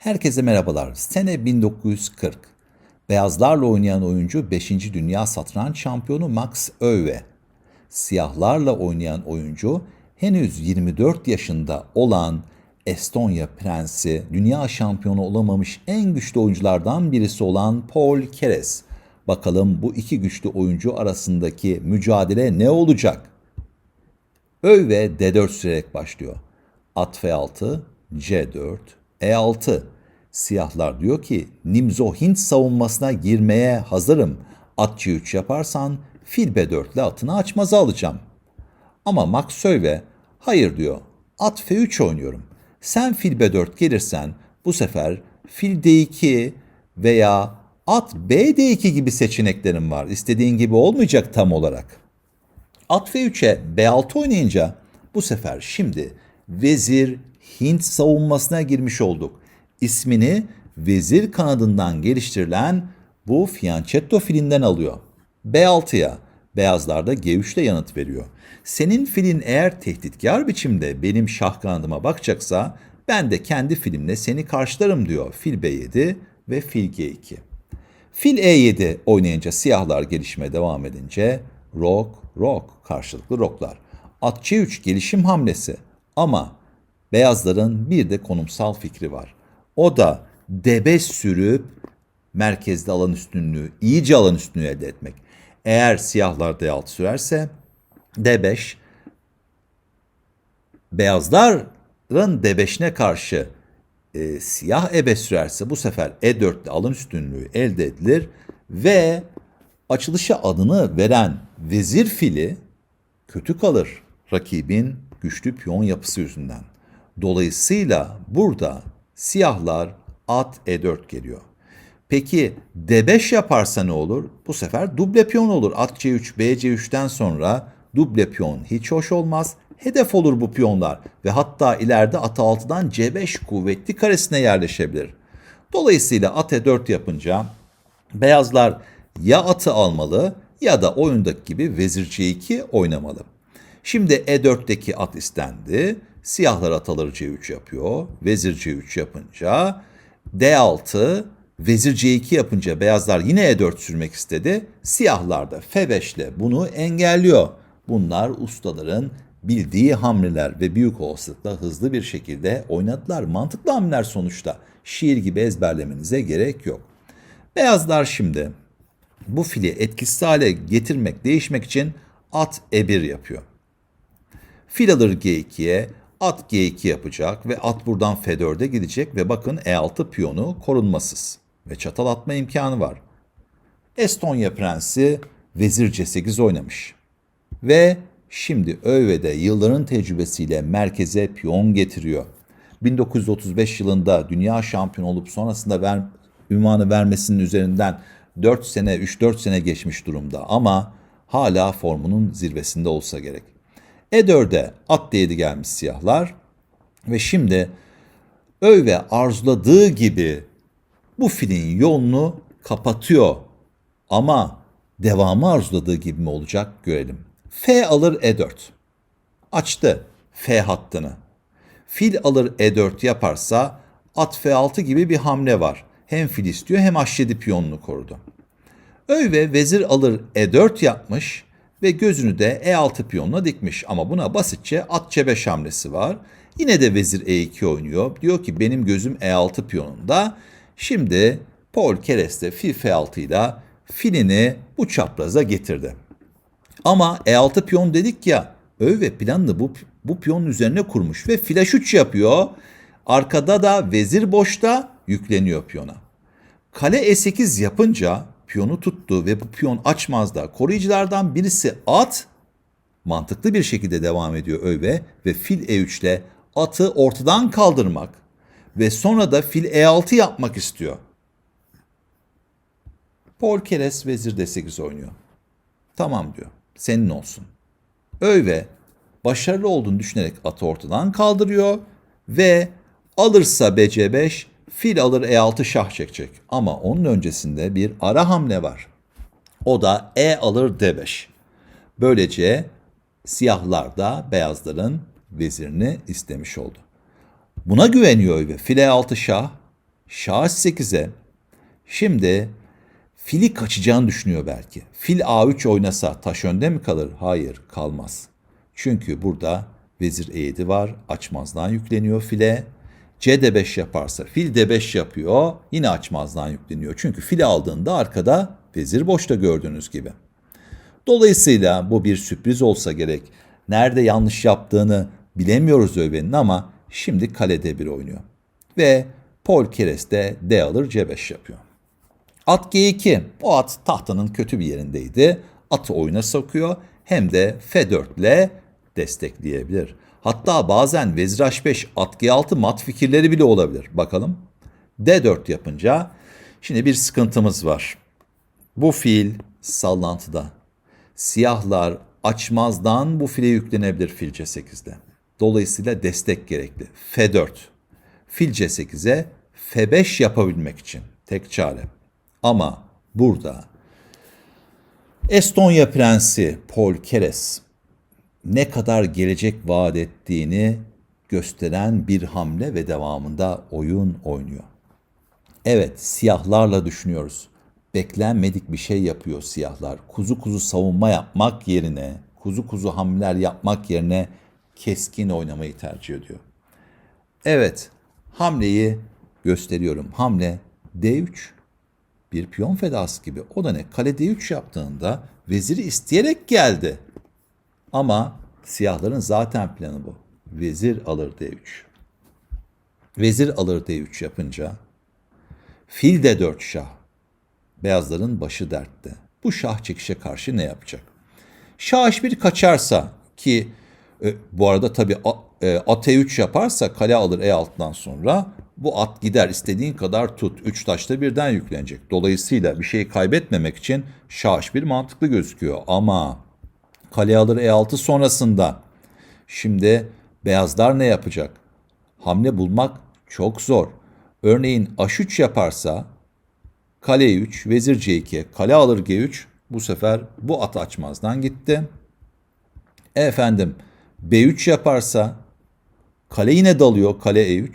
Herkese merhabalar. Sene 1940. Beyazlarla oynayan oyuncu 5. Dünya Satranç Şampiyonu Max Öwe. Siyahlarla oynayan oyuncu henüz 24 yaşında olan Estonya Prensi, dünya şampiyonu olamamış en güçlü oyunculardan birisi olan Paul Keres. Bakalım bu iki güçlü oyuncu arasındaki mücadele ne olacak? Öve D4 sürerek başlıyor. At F6, C4, E6. Siyahlar diyor ki Nimzo Hint savunmasına girmeye hazırım. At C3 yaparsan fil B4 ile atını açmaza alacağım. Ama Max Söve hayır diyor. At F3 oynuyorum. Sen fil B4 gelirsen bu sefer fil D2 veya at B D2 gibi seçeneklerim var. İstediğin gibi olmayacak tam olarak. At F3'e B6 oynayınca bu sefer şimdi vezir Hint savunmasına girmiş olduk. İsmini vezir kanadından geliştirilen bu fianchetto filinden alıyor. B6'ya beyazlar da G3 ile yanıt veriyor. Senin filin eğer tehditkar biçimde benim şah kanadıma bakacaksa ben de kendi filimle seni karşılarım diyor. Fil B7 ve fil G2. Fil E7 oynayınca siyahlar gelişmeye devam edince rok, rok, karşılıklı roklar. At C3 gelişim hamlesi ama beyazların bir de konumsal fikri var. O da debe sürüp merkezde alan üstünlüğü, iyice alan üstünlüğü elde etmek. Eğer siyahlar D6 sürerse D5 beyazların D5'ine karşı e, siyah ebe sürerse bu sefer E4'te alın üstünlüğü elde edilir ve açılışa adını veren vezir fili kötü kalır rakibin güçlü piyon yapısı yüzünden. Dolayısıyla burada siyahlar at E4 geliyor. Peki D5 yaparsa ne olur? Bu sefer duble piyon olur. At C3, B C3'ten sonra duble piyon hiç hoş olmaz. Hedef olur bu piyonlar ve hatta ileride at 6'dan C5 kuvvetli karesine yerleşebilir. Dolayısıyla at E4 yapınca beyazlar ya atı almalı ya da oyundaki gibi vezir C2 oynamalı. Şimdi E4'teki at istendi. Siyahlar at alır C3 yapıyor. Vezir C3 yapınca D6 Vezir C2 yapınca beyazlar yine E4 sürmek istedi. Siyahlar da F5 ile bunu engelliyor. Bunlar ustaların bildiği hamleler ve büyük olasılıkla hızlı bir şekilde oynadılar. Mantıklı hamleler sonuçta. Şiir gibi ezberlemenize gerek yok. Beyazlar şimdi bu fili etkisiz hale getirmek, değişmek için at E1 yapıyor. Fil alır G2'ye, at G2 yapacak ve at buradan F4'e gidecek ve bakın E6 piyonu korunmasız ve çatal atma imkanı var. Estonya Prensi Vezir C8 oynamış. Ve şimdi Öve'de yılların tecrübesiyle merkeze piyon getiriyor. 1935 yılında dünya şampiyonu olup sonrasında ver, ünvanı vermesinin üzerinden 4 sene, 3-4 sene geçmiş durumda ama hala formunun zirvesinde olsa gerek. E4'e at D7 gelmiş siyahlar ve şimdi Öve arzuladığı gibi bu filin yolunu kapatıyor. Ama devamı arzuladığı gibi mi olacak görelim. F alır E4. Açtı F hattını. Fil alır E4 yaparsa at F6 gibi bir hamle var. Hem fil istiyor hem H7 piyonunu korudu. Öve vezir alır E4 yapmış ve gözünü de E6 piyonuna dikmiş. Ama buna basitçe at C5 hamlesi var. Yine de vezir E2 oynuyor. Diyor ki benim gözüm E6 piyonunda. Şimdi Paul Keres de fil F6 ile filini bu çapraza getirdi. Ama E6 piyon dedik ya Öve planını bu, bu piyonun üzerine kurmuş ve flash 3 yapıyor. Arkada da vezir boşta yükleniyor piyona. Kale E8 yapınca piyonu tuttu ve bu piyon açmazda koruyuculardan birisi at mantıklı bir şekilde devam ediyor Öve ve fil E3 ile atı ortadan kaldırmak ve sonra da fil E6 yapmak istiyor. Paul Keres vezir D8 oynuyor. Tamam diyor. Senin olsun. Öve başarılı olduğunu düşünerek atı ortadan kaldırıyor ve alırsa BC5 fil alır E6 şah çekecek. Ama onun öncesinde bir ara hamle var. O da E alır D5. Böylece siyahlar da beyazların vezirini istemiş oldu. Buna güveniyor ve file altı şah Şah H8'e şimdi fili kaçacağını düşünüyor belki. Fil A3 oynasa taş önde mi kalır? Hayır kalmaz. Çünkü burada vezir E7 var. Açmazdan yükleniyor file. C D5 yaparsa fil D5 yapıyor. Yine açmazdan yükleniyor. Çünkü fili aldığında arkada vezir boşta gördüğünüz gibi. Dolayısıyla bu bir sürpriz olsa gerek. Nerede yanlış yaptığını bilemiyoruz Öven'in ama şimdi kale D1 oynuyor. Ve Paul Keres de D alır C5 yapıyor. At G2. O at tahtanın kötü bir yerindeydi. Atı oyuna sokuyor. Hem de F4 ile destekleyebilir. Hatta bazen Vezir H5, at G6 mat fikirleri bile olabilir. Bakalım. D4 yapınca şimdi bir sıkıntımız var. Bu fiil sallantıda. Siyahlar açmazdan bu file yüklenebilir fil C8'de. Dolayısıyla destek gerekli. F4. Fil C8'e F5 yapabilmek için tek çare. Ama burada Estonya Prensi Paul Keres ne kadar gelecek vaat ettiğini gösteren bir hamle ve devamında oyun oynuyor. Evet, siyahlarla düşünüyoruz. Beklenmedik bir şey yapıyor siyahlar. Kuzu kuzu savunma yapmak yerine, kuzu kuzu hamleler yapmak yerine keskin oynamayı tercih ediyor. Evet, hamleyi gösteriyorum. Hamle D3 bir piyon fedası gibi. O da ne? Kale D3 yaptığında veziri isteyerek geldi. Ama siyahların zaten planı bu. Vezir alır D3. Vezir alır D3 yapınca fil D4 şah. Beyazların başı dertte. Bu şah çekişe karşı ne yapacak? Şah H1 kaçarsa ki e, bu arada tabii a, e, at E3 yaparsa kale alır E6'dan sonra bu at gider istediğin kadar tut. Üç taşta birden yüklenecek. Dolayısıyla bir şeyi kaybetmemek için şah H1 mantıklı gözüküyor. Ama kale alır E6 sonrasında şimdi beyazlar ne yapacak? Hamle bulmak çok zor. Örneğin H3 yaparsa kale 3, vezir C2, kale alır G3 bu sefer bu at açmazdan gitti. E efendim B3 yaparsa kale yine dalıyor kale E3.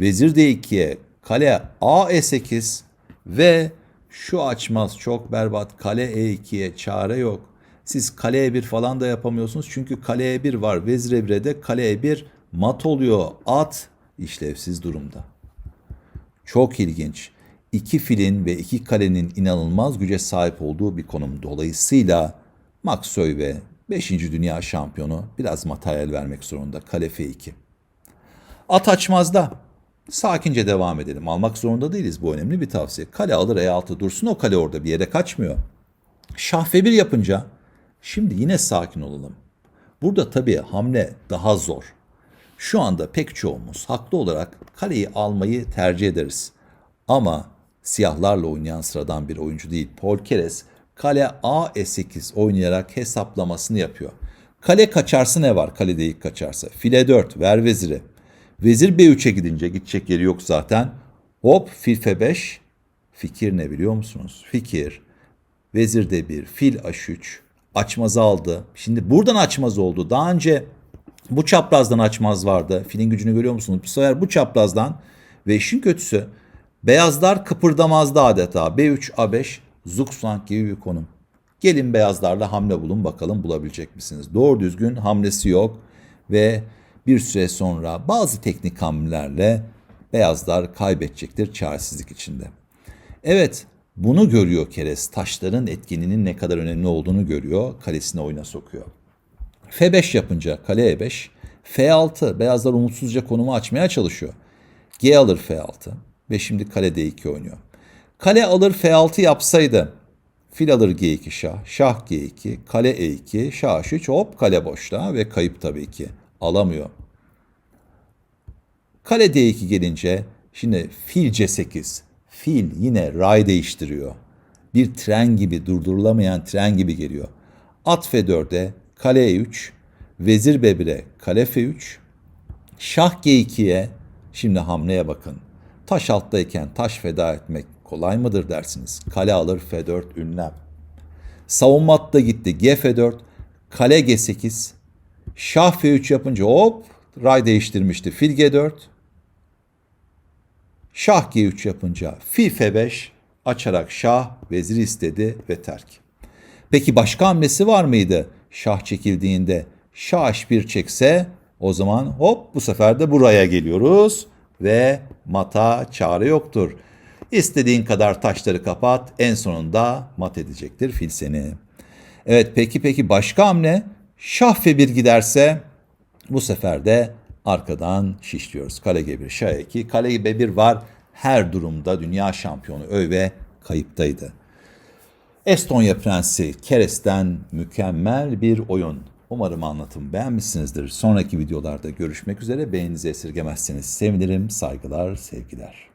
Vezir D2'ye kale A E8 ve şu açmaz çok berbat kale E2'ye çare yok. Siz kale E1 falan da yapamıyorsunuz çünkü kale E1 var. Vezir E1'e de kale E1 mat oluyor. At işlevsiz durumda. Çok ilginç. İki filin ve iki kalenin inanılmaz güce sahip olduğu bir konum. Dolayısıyla Maxöy ve 5. Dünya Şampiyonu biraz materyal vermek zorunda. Kale F2. At açmazda. Sakince devam edelim. Almak zorunda değiliz. Bu önemli bir tavsiye. Kale alır E6 dursun. O kale orada bir yere kaçmıyor. Şah F1 yapınca şimdi yine sakin olalım. Burada tabii hamle daha zor. Şu anda pek çoğumuz haklı olarak kaleyi almayı tercih ederiz. Ama siyahlarla oynayan sıradan bir oyuncu değil. Paul Keres kale A E8 oynayarak hesaplamasını yapıyor. Kale kaçarsa ne var? Kalede ilk kaçarsa. File 4 ver veziri. Vezir B3'e gidince gidecek yeri yok zaten. Hop fil F5. Fikir ne biliyor musunuz? Fikir. Vezir D1, fil H3. Açmazı aldı. Şimdi buradan açmaz oldu. Daha önce bu çaprazdan açmaz vardı. Filin gücünü görüyor musunuz? Bu sefer bu çaprazdan ve işin kötüsü beyazlar kıpırdamazdı adeta. B3, A5, Zugzwang gibi bir konum. Gelin beyazlarla hamle bulun bakalım bulabilecek misiniz? Doğru düzgün hamlesi yok ve bir süre sonra bazı teknik hamlelerle beyazlar kaybedecektir çaresizlik içinde. Evet bunu görüyor Keres. Taşların etkinliğinin ne kadar önemli olduğunu görüyor. Kalesini oyuna sokuyor. F5 yapınca kale E5. F6 beyazlar umutsuzca konumu açmaya çalışıyor. G alır F6 ve şimdi kale D2 oynuyor. Kale alır F6 yapsaydı fil alır G2 şah, şah G2, kale E2, şah H3 hop kale boşta ve kayıp tabii ki alamıyor. Kale D2 gelince şimdi fil C8. Fil yine ray değiştiriyor. Bir tren gibi durdurulamayan tren gibi geliyor. At F4'e kale E3, vezir B1'e kale F3, şah G2'ye şimdi hamleye bakın. Taş alttayken taş feda etmek kolay mıdır dersiniz. Kale alır F4 ünlem. Savunma hattı gitti G F4, kale G8, şah F3 yapınca hop ray değiştirmişti. Fil G4, Şah G3 yapınca fil F5 açarak şah veziri istedi ve terk. Peki başka hamlesi var mıydı? Şah çekildiğinde şah H1 çekse o zaman hop bu sefer de buraya geliyoruz ve mata çare yoktur. İstediğin kadar taşları kapat en sonunda mat edecektir fil seni. Evet peki peki başka hamle şah F1 giderse bu sefer de arkadan şişliyoruz. Kale G1, Şah E2, Kale B1 var. Her durumda dünya şampiyonu Öve kayıptaydı. Estonya Prensi Keres'ten mükemmel bir oyun. Umarım anlatımı beğenmişsinizdir. Sonraki videolarda görüşmek üzere. Beğeninizi esirgemezseniz sevinirim. Saygılar, sevgiler.